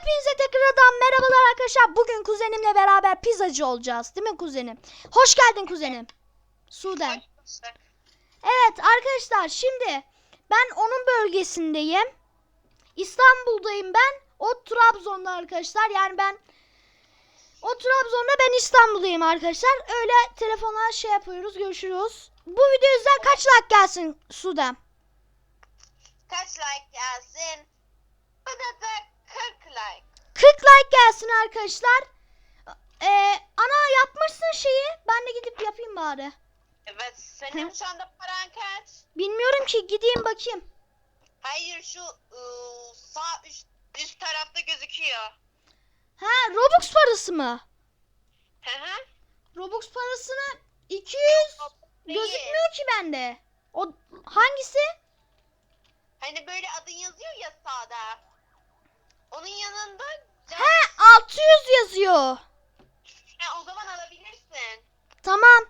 Hepinize tekrardan merhabalar arkadaşlar. Bugün kuzenimle beraber pizzacı olacağız. Değil mi kuzenim? Hoş geldin kuzenim. Sudan. Evet arkadaşlar şimdi ben onun bölgesindeyim. İstanbul'dayım ben. O Trabzon'da arkadaşlar. Yani ben o Trabzon'da ben İstanbul'dayım arkadaşlar. Öyle telefona şey yapıyoruz. Görüşürüz. Bu video yüzden kaç like gelsin Sudan? Kaç like gelsin? Bana da 40 like. 40 like gelsin arkadaşlar. Ee, ana yapmışsın şeyi. Ben de gidip yapayım bari. Evet senin şu anda paran kaç? Bilmiyorum ki gideyim bakayım. Hayır şu ıı, sağ üst, üst tarafta gözüküyor. Ha Robux parası mı? Hı hı. Robux parasını 200 Değil. gözükmüyor ki bende. O hangisi? Hani böyle adın yazıyor ya sağda. Onun yanında Ha 600 yazıyor. Ha, o zaman alabilirsin. Tamam.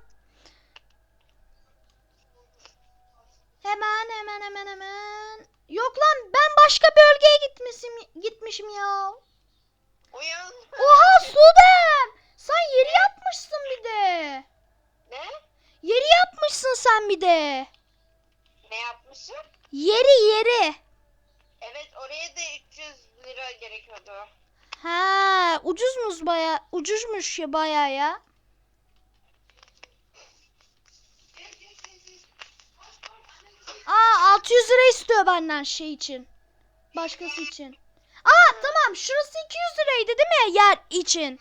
Hemen hemen hemen hemen. Yok lan ben başka bölgeye gitmişim gitmişim ya. Uyan. Oha Sudan! Sen yeri yapmışsın bir de. Ne? Yeri yapmışsın sen bir de. Ne yapmışım? Yeri yeri. Evet oraya da 300 lira gerekiyordu. Ha, ucuzmuş baya, ucuzmuş ya baya ya. Aa 600 lira istiyor benden şey için. Başkası için. Aa tamam şurası 200 liraydı değil mi yer için?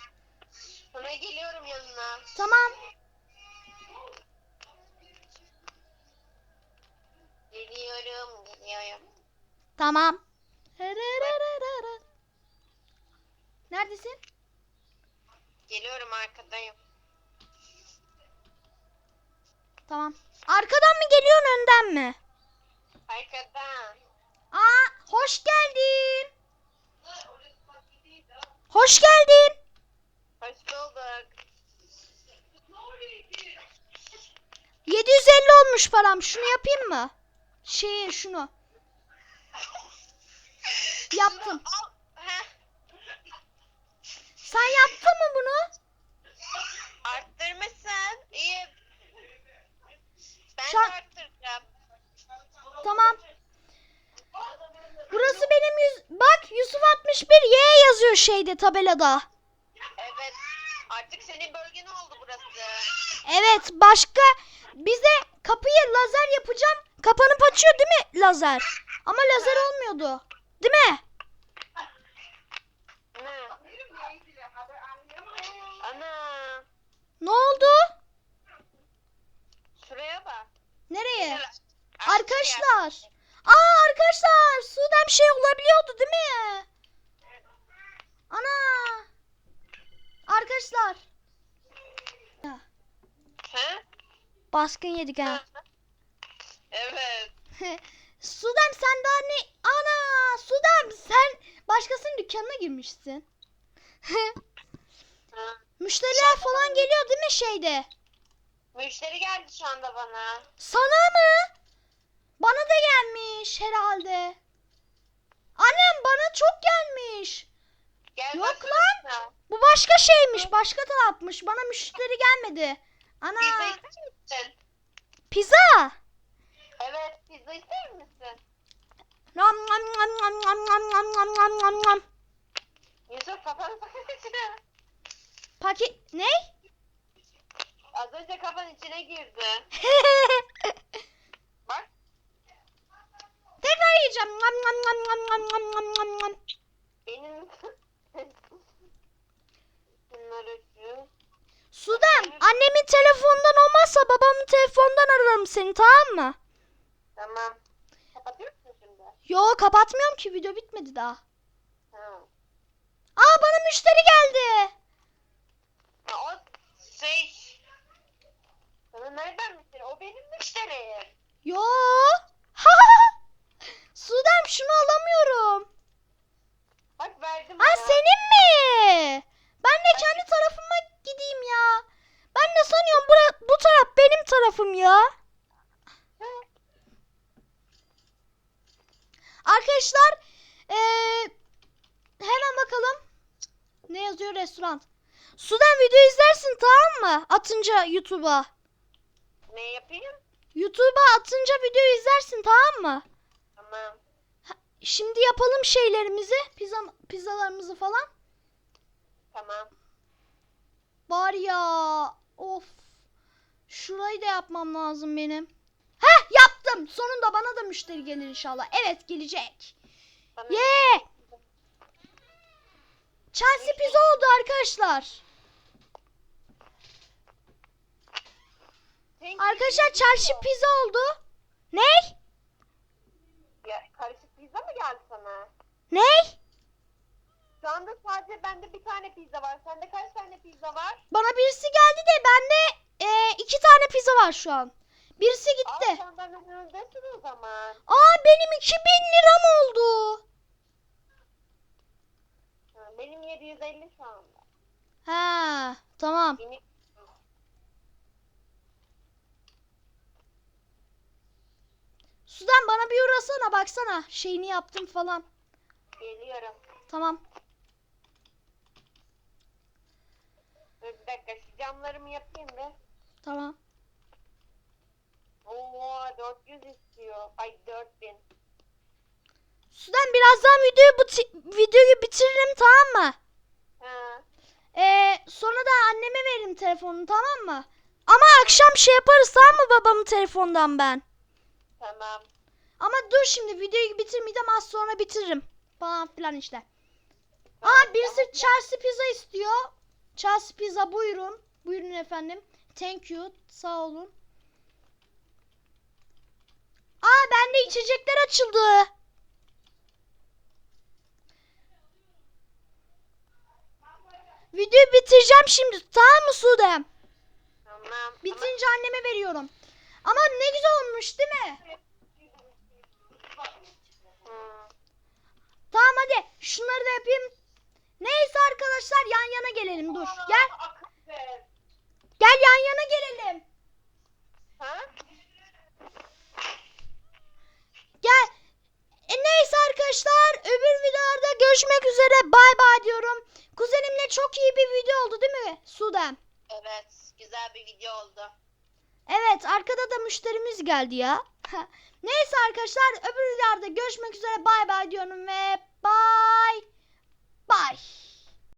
Sonra geliyorum yanına. Tamam. Geliyorum, geliyorum. Tamam. Hererererere. Neredesin? Geliyorum arkadayım. Tamam. Arkadan mı geliyorsun önden mi? Arkadan. Aa hoş geldin. Hoş geldin. Hoş bulduk. 750 olmuş param. Şunu yapayım mı? Şeyi şunu. Yaptım. Al. Sen yaptın mı bunu? Arttırmışsın. İyi. Ben Şu an- de arttıracağım. Tamam. Burası benim yüz... Bak Yusuf 61 Y yazıyor şeyde tabelada. Evet. Artık senin bölgen oldu burası. Evet başka bize kapıyı lazer yapacağım. Kapanıp açıyor değil mi lazer? Ama lazer olmuyordu. Değil mi? Ne? Ana. Ne oldu? Şuraya bak. Nereye? Güzel. Arkadaşlar. Aa arkadaşlar Sudan şey olabiliyordu değil mi? Ana. Arkadaşlar. He? Baskın yedik ha. Evet. Sudem sen daha ne? Ana Sudem sen başkasının dükkanına girmişsin. Müşteriler falan geliyor değil mi şeyde? Müşteri geldi şu anda bana. Sana mı? Bana da gelmiş herhalde. Annem bana çok gelmiş. Gel Yok baksana. Bu başka şeymiş, başka tarafmış. Bana müşteri gelmedi. Ana, pizza. Annemin telefonundan olmazsa babamın telefonundan ararım seni tamam mı? Tamam. Kapatıyor musun şimdi? Yo kapatmıyorum ki video bitmedi daha. Ha. Aa bana müşteri geldi. Ha, o şey... Sana nereden müşteri? O benim müşterim. Yo. Sudan şunu alamıyorum. Bak verdim Ha ona. senin mi? Ben de kendi tarafıma gideyim ya. Ben de sanıyorum bura, bu taraf tarafım ya. Ha. Arkadaşlar eee, hemen bakalım. yazıyor restoran. Sudan video izlersin tamam mı? Atınca YouTube'a. Ne yapayım? YouTube'a atınca video izlersin tamam mı? Tamam. Şimdi yapalım şeylerimizi. Pizza, pizzalarımızı falan. Tamam. Var ya. Of. Da yapmam lazım benim. Heh yaptım. Sonunda bana da müşteri gelir inşallah. Evet gelecek. Ye! Chelsea pizza oldu arkadaşlar. Arkadaşlar Chelsea pizza oldu. Ne? Ya, karışık pizza mı geldi sana? Ne? Şu anda sadece bende bir tane pizza var. Sende kaç tane pizza var? Bana birisi geldi de bende iki tane pizza var şu an. Birisi Aa, gitti. sen benden önündesin o zaman. Aa benim 2000 liram oldu. Ha, benim 750 şu anda. Ha tamam. Benim... Sudan bana bir uğrasana baksana. Şeyini yaptım falan. Geliyorum. Tamam. Dur bir dakika şu camlarımı yapayım da. Tamam. Oo 400 istiyor. Ay 4000. Sudan birazdan videoyu biti- videoyu bitiririm tamam mı? Ha. Ee, sonra da anneme veririm telefonunu tamam mı? Ama akşam şey yaparız tamam mı babamın telefondan ben? Tamam. Ama dur şimdi videoyu bitirmeyeceğim az sonra bitiririm. Falan filan işte. Aa birisi Chelsea pizza istiyor. Chelsea pizza buyurun. Buyurun efendim. Thank you. Sağ olun. Aa bende içecekler açıldı. Videoyu bitireceğim şimdi. Tamam mı Sudem? Tamam. Bitince anneme veriyorum. Ama ne güzel olmuş değil mi? Tamam hadi şunları da yapayım. Neyse arkadaşlar yan yana gelelim dur. Gel gel yan yana gelelim. Ha? Gel. E neyse arkadaşlar öbür videolarda görüşmek üzere bay bay diyorum. Kuzenimle çok iyi bir video oldu değil mi Sudem? Evet. Güzel bir video oldu. Evet arkada da müşterimiz geldi ya. neyse arkadaşlar öbür videolarda görüşmek üzere bay bay diyorum ve bay bay.